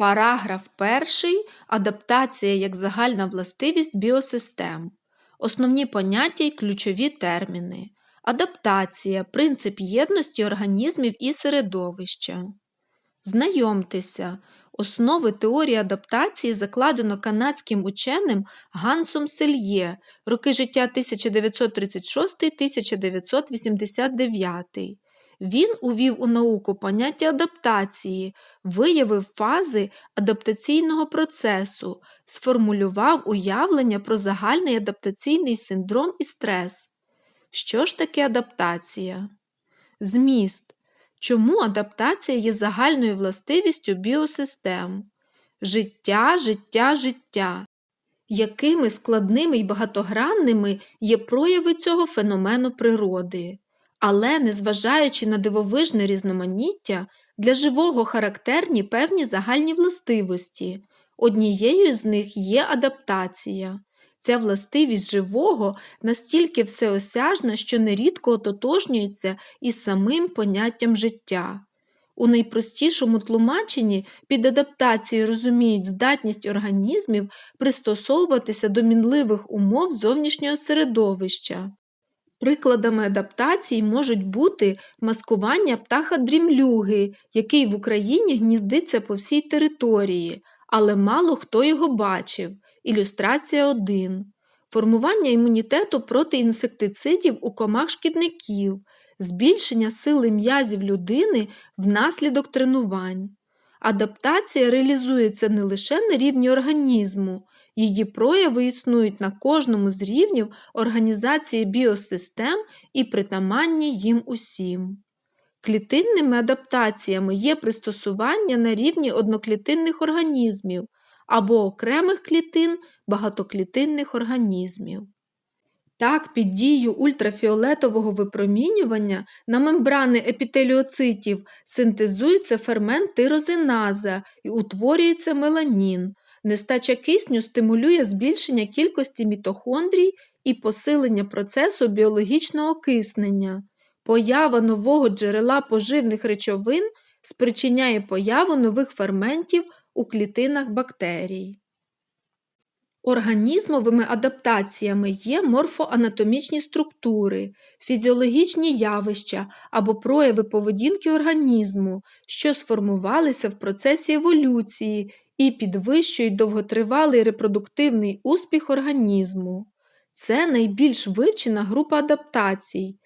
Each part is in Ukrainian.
Параграф 1. Адаптація як загальна властивість біосистем. Основні поняття й ключові терміни. Адаптація принцип єдності організмів і середовища. Знайомтеся. Основи теорії адаптації закладено канадським ученим Гансом Сельє, роки життя 1936-1989. Він увів у науку поняття адаптації, виявив фази адаптаційного процесу, сформулював уявлення про загальний адаптаційний синдром і стрес. Що ж таке адаптація? Зміст. Чому адаптація є загальною властивістю біосистем? Життя, життя, життя. Якими складними і багатогранними є прояви цього феномену природи? Але, незважаючи на дивовижне різноманіття, для живого характерні певні загальні властивості. Однією з них є адаптація. Ця властивість живого настільки всеосяжна, що нерідко ототожнюється із самим поняттям життя. У найпростішому тлумаченні під адаптацією розуміють здатність організмів пристосовуватися до мінливих умов зовнішнього середовища. Прикладами адаптації можуть бути маскування птаха дрімлюги, який в Україні гніздиться по всій території, але мало хто його бачив. Ілюстрація 1. Формування імунітету проти інсектицидів у комах шкідників, збільшення сили м'язів людини внаслідок тренувань. Адаптація реалізується не лише на рівні організму, Її прояви існують на кожному з рівнів організації біосистем і притаманні їм усім. Клітинними адаптаціями є пристосування на рівні одноклітинних організмів або окремих клітин багатоклітинних організмів. Так, під дією ультрафіолетового випромінювання на мембрани епітеліоцитів синтезується фермент тирозиназа і утворюється меланін, Нестача кисню стимулює збільшення кількості мітохондрій і посилення процесу біологічного окиснення. Поява нового джерела поживних речовин спричиняє появу нових ферментів у клітинах бактерій. Організмовими адаптаціями є морфоанатомічні структури, фізіологічні явища або прояви поведінки організму, що сформувалися в процесі еволюції і підвищують довготривалий репродуктивний успіх організму. Це найбільш вивчена група адаптацій.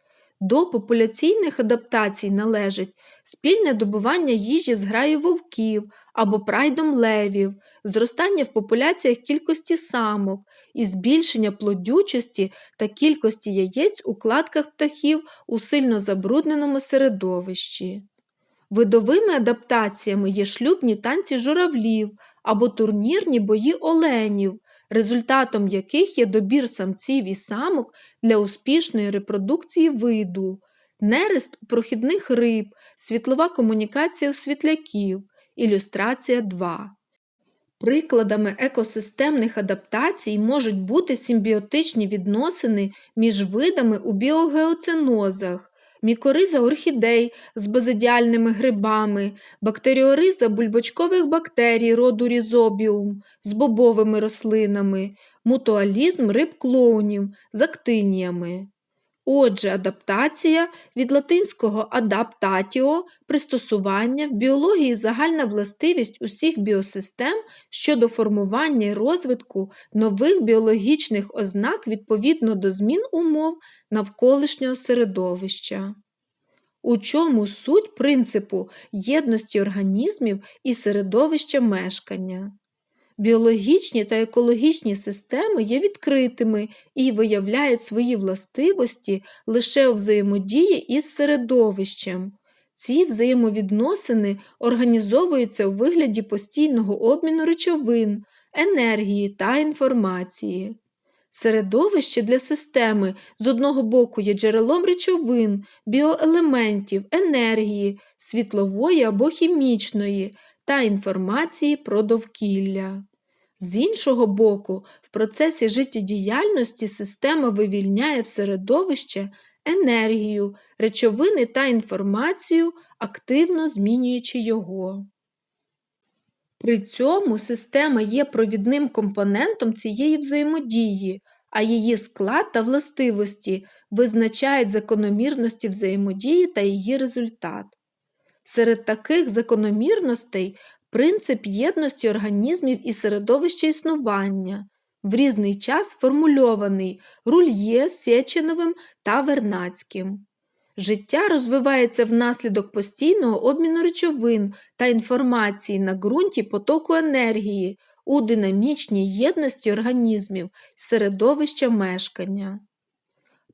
До популяційних адаптацій належить спільне добування їжі з граю вовків або прайдом левів, зростання в популяціях кількості самок і збільшення плодючості та кількості яєць у кладках птахів у сильно забрудненому середовищі. Видовими адаптаціями є шлюбні танці журавлів або турнірні бої оленів, результатом яких є добір самців і самок для успішної репродукції виду, нерест прохідних риб, світлова комунікація у світляків, ілюстрація 2. Прикладами екосистемних адаптацій можуть бути симбіотичні відносини між видами у біогеоценозах, мікориза орхідей з базидіальними грибами, бактеріориза бульбочкових бактерій роду різобіум з бобовими рослинами, мутуалізм риб клоунів з актиніями. Отже, адаптація від латинського адаптатіо пристосування в біології загальна властивість усіх біосистем щодо формування і розвитку нових біологічних ознак відповідно до змін умов навколишнього середовища. У чому суть принципу єдності організмів і середовища мешкання? Біологічні та екологічні системи є відкритими і виявляють свої властивості лише у взаємодії із середовищем. Ці взаємовідносини організовуються у вигляді постійного обміну речовин, енергії та інформації. Середовище для системи з одного боку є джерелом речовин, біоелементів, енергії, світлової або хімічної та інформації про довкілля. З іншого боку, в процесі життєдіяльності система вивільняє в середовище енергію, речовини та інформацію, активно змінюючи його. При цьому система є провідним компонентом цієї взаємодії, а її склад та властивості визначають закономірності взаємодії та її результат. Серед таких закономірностей принцип єдності організмів і середовища існування, в різний час сформульований Рульє, Сєчиновим та Вернацьким. Життя розвивається внаслідок постійного обміну речовин та інформації на ґрунті потоку енергії у динамічній єдності організмів середовища мешкання.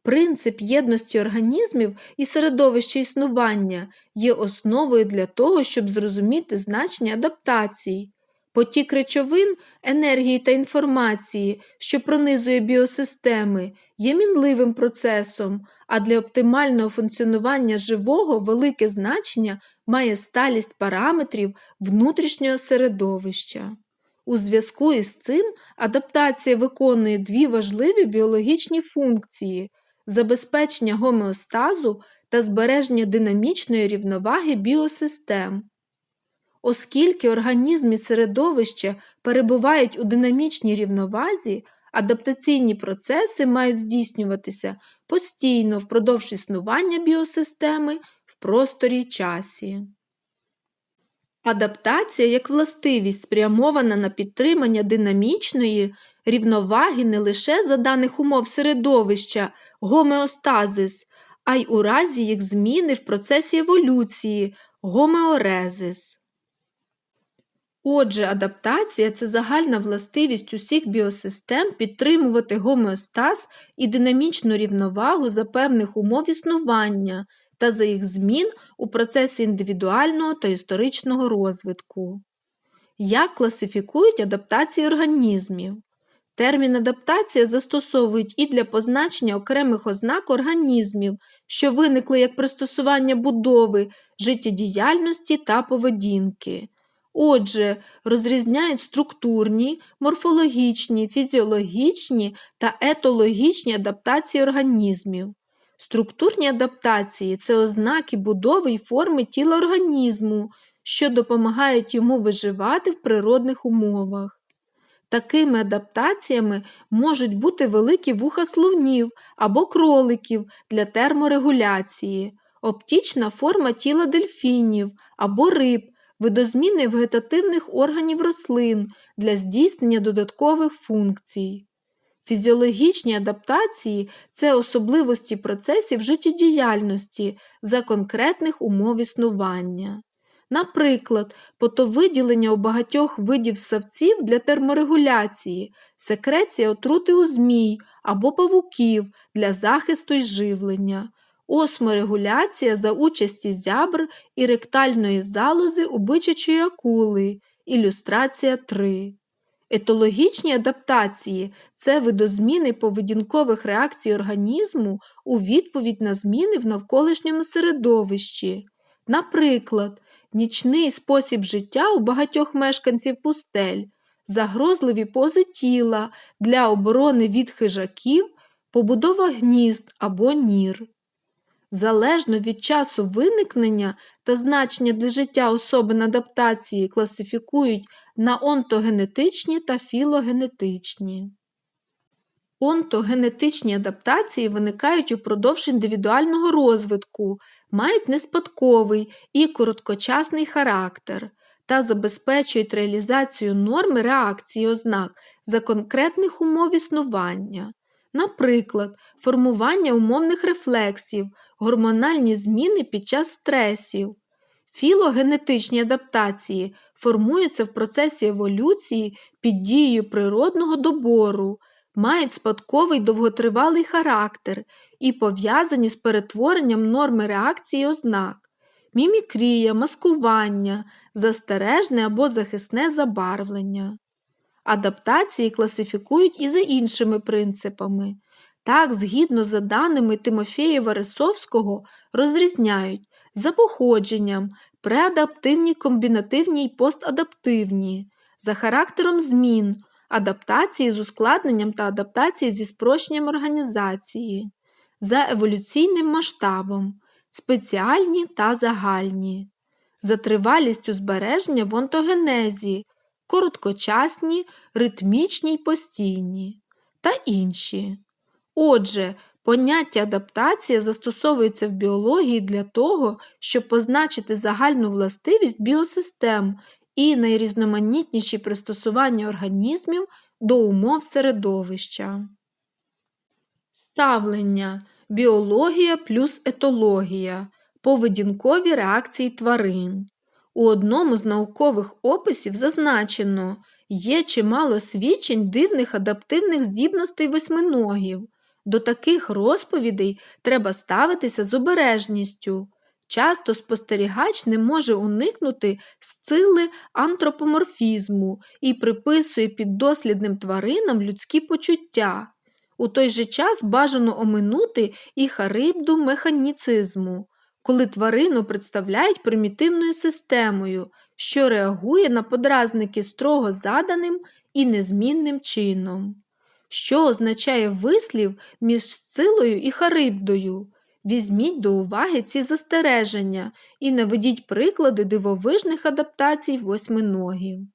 Принцип єдності організмів і середовища існування є основою для того, щоб зрозуміти значення адаптацій. Потік речовин, енергії та інформації, що пронизує біосистеми, є мінливим процесом, а для оптимального функціонування живого велике значення має сталість параметрів внутрішнього середовища. У зв'язку із цим адаптація виконує дві важливі біологічні функції забезпечення гомеостазу та збереження динамічної рівноваги біосистем. Оскільки організм і середовище перебувають у динамічній рівновазі, адаптаційні процеси мають здійснюватися постійно впродовж існування біосистеми в просторі часі. Адаптація як властивість спрямована на підтримання динамічної рівноваги не лише за даних умов середовища, гомеостазис, а й у разі їх зміни в процесі еволюції гомеорезис. Отже, адаптація це загальна властивість усіх біосистем підтримувати гомеостаз і динамічну рівновагу за певних умов існування та за їх змін у процесі індивідуального та історичного розвитку. Як класифікують адаптації організмів? Термін адаптація застосовують і для позначення окремих ознак організмів, що виникли як пристосування будови, життєдіяльності та поведінки. Отже, розрізняють структурні, морфологічні, фізіологічні та етологічні адаптації організмів. Структурні адаптації це ознаки будови й форми тіла організму, що допомагають йому виживати в природних умовах. Такими адаптаціями можуть бути великі вуха слонів або кроликів для терморегуляції, оптічна форма тіла дельфінів або риб, видозміни вегетативних органів рослин для здійснення додаткових функцій. Фізіологічні адаптації це особливості процесів життєдіяльності за конкретних умов існування. Наприклад, потовиділення у багатьох видів савців для терморегуляції, секреція отрути у змій або павуків для захисту й живлення, осморегуляція за участі зябр і ректальної залози у бичачої акули, ілюстрація 3. Етологічні адаптації це видозміни поведінкових реакцій організму у відповідь на зміни в навколишньому середовищі. Наприклад, нічний спосіб життя у багатьох мешканців пустель, загрозливі пози тіла для оборони від хижаків, побудова гнізд або нір. Залежно від часу виникнення та значення для життя особин адаптації класифікують на онтогенетичні та філогенетичні. Онтогенетичні адаптації виникають упродовж індивідуального розвитку, мають неспадковий і короткочасний характер та забезпечують реалізацію норми реакції ознак за конкретних умов існування, наприклад, формування умовних рефлексів, гормональні зміни під час стресів. Філогенетичні адаптації формуються в процесі еволюції під дією природного добору, мають спадковий довготривалий характер і пов'язані з перетворенням норми реакції ознак, мімікрія, маскування, застережне або захисне забарвлення. Адаптації класифікують і за іншими принципами. Так, згідно за даними Тимофєєва Рисовського, розрізняють за походженням, преадаптивні, комбінативні і постадаптивні, за характером змін, адаптації з ускладненням та адаптації зі спрощенням організації, за еволюційним масштабом, спеціальні та загальні, за тривалістю збереження в онтогенезі, короткочасні, ритмічні й постійні та інші. Отже, поняття адаптація застосовується в біології для того, щоб позначити загальну властивість біосистем і найрізноманітніші пристосування організмів до умов середовища. Ставлення біологія плюс етологія, поведінкові реакції тварин. У одному з наукових описів зазначено, є чимало свідчень дивних адаптивних здібностей восьминогів. До таких розповідей треба ставитися з обережністю. Часто спостерігач не може уникнути сцили антропоморфізму і приписує піддослідним тваринам людські почуття. У той же час бажано оминути і харибду механіцизму, коли тварину представляють примітивною системою, що реагує на подразники строго заданим і незмінним чином. Що означає вислів між сцилою і харибдою? Візьміть до уваги ці застереження і наведіть приклади дивовижних адаптацій восьминогів.